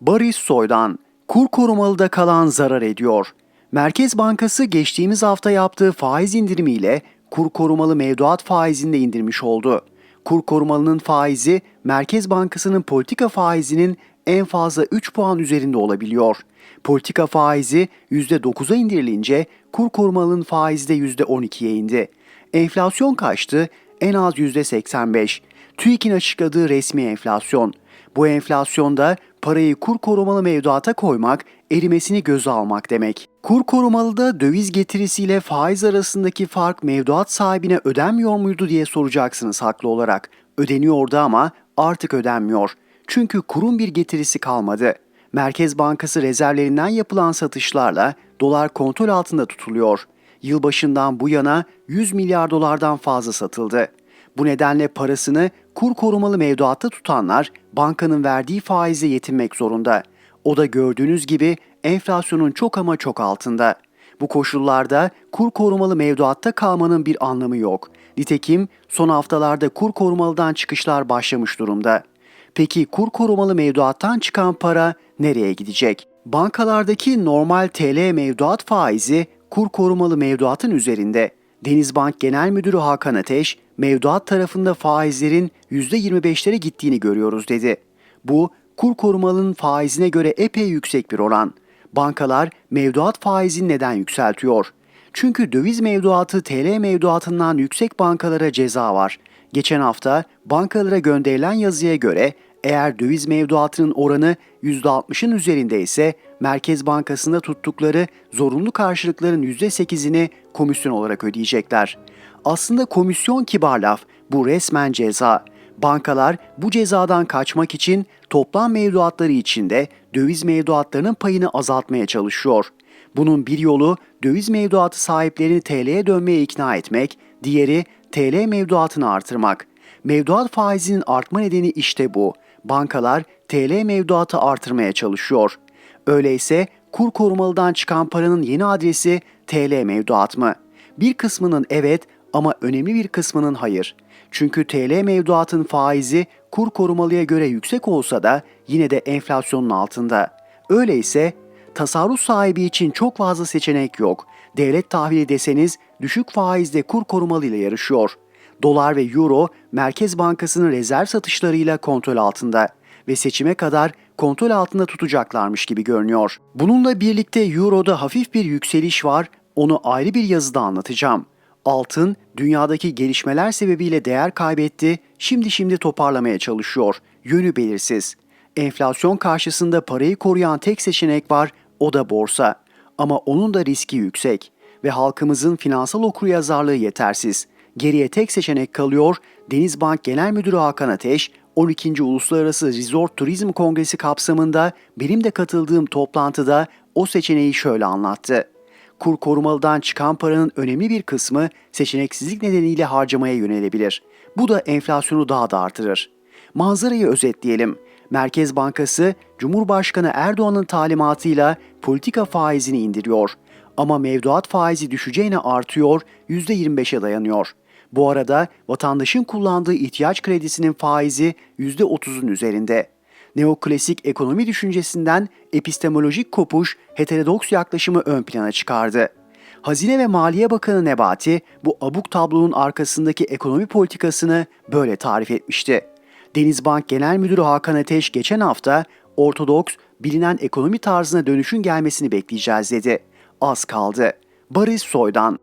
Barış Soy'dan kur korumalıda kalan zarar ediyor. Merkez Bankası geçtiğimiz hafta yaptığı faiz indirimiyle kur korumalı mevduat faizini de indirmiş oldu. Kur korumalının faizi Merkez Bankası'nın politika faizinin en fazla 3 puan üzerinde olabiliyor. Politika faizi %9'a indirilince kur korumalının faizi de %12'ye indi. Enflasyon kaçtı? En az %85. TÜİK'in açıkladığı resmi enflasyon. Bu enflasyonda parayı kur korumalı mevduata koymak, erimesini göze almak demek. Kur korumalıda döviz getirisiyle faiz arasındaki fark mevduat sahibine ödenmiyor muydu diye soracaksınız haklı olarak. Ödeniyordu ama artık ödenmiyor. Çünkü kurun bir getirisi kalmadı. Merkez Bankası rezervlerinden yapılan satışlarla dolar kontrol altında tutuluyor. Yılbaşından bu yana 100 milyar dolardan fazla satıldı. Bu nedenle parasını kur korumalı mevduatta tutanlar bankanın verdiği faize yetinmek zorunda. O da gördüğünüz gibi enflasyonun çok ama çok altında. Bu koşullarda kur korumalı mevduatta kalmanın bir anlamı yok. Nitekim son haftalarda kur korumalıdan çıkışlar başlamış durumda. Peki kur korumalı mevduattan çıkan para nereye gidecek? Bankalardaki normal TL mevduat faizi kur korumalı mevduatın üzerinde. Denizbank Genel Müdürü Hakan Ateş, mevduat tarafında faizlerin %25'lere gittiğini görüyoruz dedi. Bu kur korumalının faizine göre epey yüksek bir oran. Bankalar mevduat faizini neden yükseltiyor? Çünkü döviz mevduatı TL mevduatından yüksek bankalara ceza var. Geçen hafta bankalara gönderilen yazıya göre eğer döviz mevduatının oranı %60'ın üzerinde ise Merkez Bankası'nda tuttukları zorunlu karşılıkların %8'ini komisyon olarak ödeyecekler. Aslında komisyon kibar laf, bu resmen ceza. Bankalar bu cezadan kaçmak için toplam mevduatları içinde döviz mevduatlarının payını azaltmaya çalışıyor. Bunun bir yolu döviz mevduatı sahiplerini TL'ye dönmeye ikna etmek, diğeri TL mevduatını artırmak. Mevduat faizinin artma nedeni işte bu. Bankalar TL mevduatı artırmaya çalışıyor. Öyleyse kur korumalıdan çıkan paranın yeni adresi TL mevduat mı? Bir kısmının evet ama önemli bir kısmının hayır. Çünkü TL mevduatın faizi kur korumalıya göre yüksek olsa da yine de enflasyonun altında. Öyleyse tasarruf sahibi için çok fazla seçenek yok. Devlet tahvili deseniz düşük faizde kur korumalı ile yarışıyor. Dolar ve euro Merkez Bankası'nın rezerv satışlarıyla kontrol altında ve seçime kadar kontrol altında tutacaklarmış gibi görünüyor. Bununla birlikte Euro'da hafif bir yükseliş var, onu ayrı bir yazıda anlatacağım. Altın dünyadaki gelişmeler sebebiyle değer kaybetti, şimdi şimdi toparlamaya çalışıyor. Yönü belirsiz. Enflasyon karşısında parayı koruyan tek seçenek var, o da borsa. Ama onun da riski yüksek ve halkımızın finansal okuryazarlığı yetersiz. Geriye tek seçenek kalıyor. Denizbank Genel Müdürü Hakan Ateş, 12. Uluslararası Resort Turizm Kongresi kapsamında benim de katıldığım toplantıda o seçeneği şöyle anlattı. Kur korumalıdan çıkan paranın önemli bir kısmı seçeneksizlik nedeniyle harcamaya yönelebilir. Bu da enflasyonu daha da artırır. Manzarayı özetleyelim. Merkez Bankası Cumhurbaşkanı Erdoğan'ın talimatıyla politika faizini indiriyor. Ama mevduat faizi düşeceğine artıyor, %25'e dayanıyor. Bu arada vatandaşın kullandığı ihtiyaç kredisinin faizi %30'un üzerinde. Neoklasik ekonomi düşüncesinden epistemolojik kopuş heterodoks yaklaşımı ön plana çıkardı. Hazine ve Maliye Bakanı Nebati bu abuk tablonun arkasındaki ekonomi politikasını böyle tarif etmişti. Denizbank Genel Müdürü Hakan Ateş geçen hafta ortodoks, bilinen ekonomi tarzına dönüşün gelmesini bekleyeceğiz dedi. Az kaldı. Barış Soy'dan